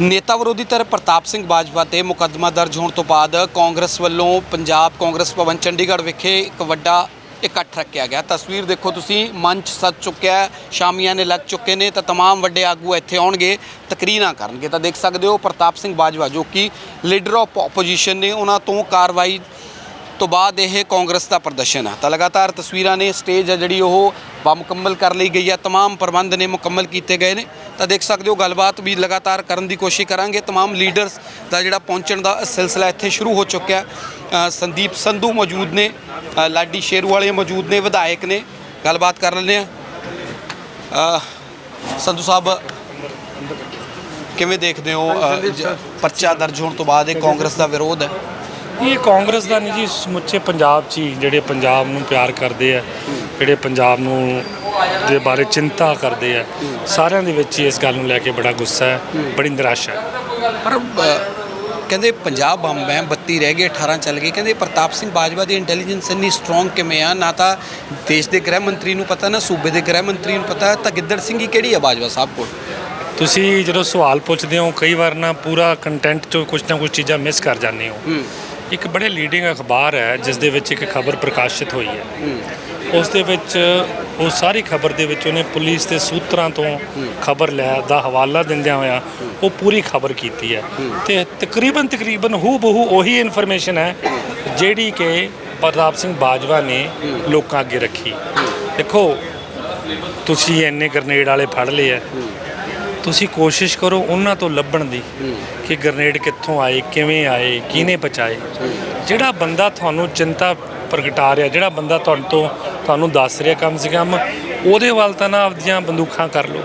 ਨੇਤਾ ਵਿਰੋਧੀ ਧਿਰ ਪ੍ਰਤਾਪ ਸਿੰਘ ਬਾਜਵਾ ਤੇ ਮੁਕੱਦਮਾ ਦਰਜ ਹੋਣ ਤੋਂ ਬਾਅਦ ਕਾਂਗਰਸ ਵੱਲੋਂ ਪੰਜਾਬ ਕਾਂਗਰਸ ਭਵਨ ਚੰਡੀਗੜ੍ਹ ਵਿਖੇ ਇੱਕ ਵੱਡਾ ਇਕੱਠ ਰੱਖਿਆ ਗਿਆ ਤਸਵੀਰ ਦੇਖੋ ਤੁਸੀਂ ਮੰਚ ਸੱਜ ਚੁੱਕਿਆ ਹੈ ਸ਼ਾਮੀਆਂ ਨੇ ਲੱਗ ਚੁੱਕੇ ਨੇ ਤਾਂ तमाम ਵੱਡੇ ਆਗੂ ਇੱਥੇ ਆਉਣਗੇ ਤਕਰੀਰਾਂ ਕਰਨਗੇ ਤਾਂ ਦੇਖ ਸਕਦੇ ਹੋ ਪ੍ਰਤਾਪ ਸਿੰਘ ਬਾਜਵਾ ਜੋ ਕਿ ਲੀਡਰ ਆਫ ਆਪੋਜੀਸ਼ਨ ਨੇ ਉਹਨਾਂ ਤੋਂ ਕਾਰਵਾਈ ਤੋਂ ਬਾਅਦ ਇਹ ਕਾਂਗਰਸ ਦਾ ਪ੍ਰਦਰਸ਼ਨ ਹੈ ਤਾਂ ਲਗਾਤਾਰ ਤਸਵੀਰਾਂ ਨੇ ਸਟੇਜ ਹੈ ਜਿਹੜੀ ਉਹ ਮੁਕੰਮਲ ਕਰ ਲਈ ਗਈ ਹੈ तमाम ਪ੍ਰਬੰਧ ਨੇ ਮੁਕੰਮਲ ਕੀਤੇ ਗਏ ਨੇ ਤਾਂ ਦੇਖ ਸਕਦੇ ਹੋ ਗੱਲਬਾਤ ਵੀ ਲਗਾਤਾਰ ਕਰਨ ਦੀ ਕੋਸ਼ਿਸ਼ ਕਰਾਂਗੇ तमाम ਲੀਡਰਸ ਦਾ ਜਿਹੜਾ ਪਹੁੰਚਣ ਦਾ ਸਿਲਸਿਲਾ ਇੱਥੇ ਸ਼ੁਰੂ ਹੋ ਚੁੱਕਿਆ ਹੈ ਅ, ਸੰਦੀਪ ਸੰਧੂ ਮੌਜੂਦ ਨੇ ਅ, ਲਾਡੀ ਸ਼ੇਰੂ ਵਾਲੇ ਮੌਜੂਦ ਨੇ ਵਿਧਾਇਕ ਨੇ ਗੱਲਬਾਤ ਕਰ ਲੈਂਦੇ ਆ ਸੰਧੂ ਸਾਹਿਬ ਕਿਵੇਂ ਦੇਖਦੇ ਹੋ ਅ, ਜ- ਪਰਚਾ ਦਰਜ ਹੋਣ ਤੋਂ ਬਾਅਦ ਇਹ ਕਾਂਗਰਸ ਦਾ ਵਿਰੋਧ ਹੈ ਇਹ ਕਾਂਗਰਸ ਦਾ ਨਹੀਂ ਜੀ ਸਮੁੱਚੇ ਪੰਜਾਬ 'ਚ ਹੀ ਜਿਹੜੇ ਪੰਜਾਬ ਨੂੰ ਪਿਆਰ ਕਰਦੇ ਆ ਜਿਹੜੇ ਪੰਜਾਬ ਨੂੰ ਦੇ ਬਾਰੇ ਚਿੰਤਾ ਕਰਦੇ ਆ ਸਾਰਿਆਂ ਦੇ ਵਿੱਚ ਹੀ ਇਸ ਗੱਲ ਨੂੰ ਲੈ ਕੇ ਬੜਾ ਗੁੱਸਾ ਹੈ ਬੜੀ ਨਿਰਾਸ਼ਾ ਹੈ। ਪਰ ਕਹਿੰਦੇ ਪੰਜਾਬ ਬੰਬ ਹੈ 32 ਰਹਿ ਗਏ 18 ਚੱਲ ਗਏ ਕਹਿੰਦੇ ਪ੍ਰਤਾਪ ਸਿੰਘ ਬਾਜਵਾ ਦੀ ਇੰਟੈਲੀਜੈਂਸ ਇੰਨੀ ਸਟਰੋਂਗ ਕਿਵੇਂ ਆ? ਨਾ ਤਾਂ ਦੇਸ਼ ਦੇ ਗ੍ਰਹਿ ਮੰਤਰੀ ਨੂੰ ਪਤਾ ਨਾ ਸੂਬੇ ਦੇ ਗ੍ਰਹਿ ਮੰਤਰੀ ਨੂੰ ਪਤਾ ਤਾਂ ਗਿੱਦੜ ਸਿੰਘ ਹੀ ਕਿਹੜੀ ਆ ਬਾਜਵਾ ਸਾਹਿਬ ਕੋਲ? ਤੁਸੀਂ ਜਦੋਂ ਸਵਾਲ ਪੁੱਛਦੇ ਹੋ ਕਈ ਵਾਰ ਨਾ ਪੂਰਾ ਕੰਟੈਂਟ 'ਚੋਂ ਕੁਝ ਨਾ ਕੁਝ ਚੀਜ਼ਾਂ ਮਿਸ ਕਰ ਜਾਂਦੇ ਹੋ। ਇੱਕ ਬੜੇ ਲੀਡਿੰਗ ਅਖਬਾਰ ਹੈ ਜਿਸ ਦੇ ਵਿੱਚ ਇੱਕ ਖਬਰ ਪ੍ਰਕਾਸ਼ਿਤ ਹੋਈ ਹੈ। ਉਸ ਦੇ ਵਿੱਚ ਉਹ ਸਾਰੀ ਖਬਰ ਦੇ ਵਿੱਚ ਉਹਨੇ ਪੁਲਿਸ ਦੇ ਸੂਤਰਾਂ ਤੋਂ ਖਬਰ ਲਿਆ ਦਾ ਹਵਾਲਾ ਦਿੰਦਿਆਂ ਹੋਇਆ ਉਹ ਪੂਰੀ ਖਬਰ ਕੀਤੀ ਹੈ। ਤੇ ਤਕਰੀਬਨ ਤਕਰੀਬਨ ਹੂ ਬਹੂ ਉਹੀ ਇਨਫੋਰਮੇਸ਼ਨ ਹੈ, ਜਿਹੜੀ ਕਿ ਪ੍ਰਤਾਪ ਸਿੰਘ ਬਾਜਵਾ ਨੇ ਲੋਕਾਂ ਅੱਗੇ ਰੱਖੀ। ਦੇਖੋ, ਤੁਸੀਂ ਇੰਨੇ ਗ੍ਰਨੇਡ ਵਾਲੇ ਫੜ ਲਏ ਆ ਤੁਸੀਂ ਕੋਸ਼ਿਸ਼ ਕਰੋ ਉਹਨਾਂ ਤੋਂ ਲੱਭਣ ਦੀ ਕਿ ਗ੍ਰਨੇਡ ਕਿੱਥੋਂ ਆਏ ਕਿਵੇਂ ਆਏ ਕਿਹਨੇ ਪਹੁੰਚਾਏ। ਜਿਹੜਾ ਬੰਦਾ ਤੁਹਾਨੂੰ ਚਿੰਤਾ ਪ੍ਰਗਟਾ ਰਿਹਾ ਜਿਹੜਾ ਬੰਦਾ ਤੁਹਾਨੂੰ ਤੋਂ ਤੁਹਾਨੂੰ ਦੱਸ ਰਿਹਾ ਕਮ ਸੇ ਕਮ ਉਹਦੇ ਵੱਲ ਤਾਂ ਨਾ ਆਪਦੀਆਂ ਬੰਦੂਕਾਂ ਕਰ ਲਓ।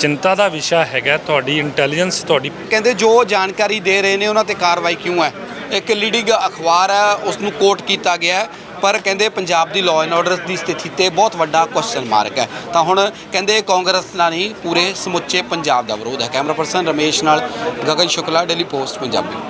ਚਿੰਤਾ ਦਾ ਵਿਸ਼ਾ ਹੈਗਾ ਤੁਹਾਡੀ ਇੰਟੈਲੀਜੈਂਸ ਤੁਹਾਡੀ ਕਹਿੰਦੇ ਜੋ ਜਾਣਕਾਰੀ ਦੇ ਰਹੇ ਨੇ ਉਹਨਾਂ ਤੇ ਕਾਰਵਾਈ ਕਿਉਂ ਹੈ? ਇੱਕ ਲੀਡਿੰਗ ਅਖਬਾਰ ਹੈ ਉਸ ਨੂੰ ਕੋਟ ਕੀਤਾ ਗਿਆ ਹੈ। ਪਰ ਕਹਿੰਦੇ ਪੰਜਾਬ ਦੀ ਲਾਅ ਐਂਡ ਆਰਡਰ ਦੀ ਸਥਿਤੀ ਤੇ ਬਹੁਤ ਵੱਡਾ ਕੁਐਸਚਨ ਮਾਰਕ ਹੈ। ਤਾਂ ਹੁਣ ਕਹਿੰਦੇ ਕਾਂਗਰਸ ਨਾਲ ਨਹੀਂ ਪੂਰੇ ਸਮੁੱਚੇ ਪੰਜਾਬ ਦਾ ਵਿਰੋਧ ਹੈ। ਕੈਮਰਾ ਪਰਸਨ ਰਮੇਸ਼ ਨਾਲ ਗਗਨ ਸ਼ੁਕਲਾ ਡੇਲੀ ਪੋਸਟ ਪੰਜਾਬੀ।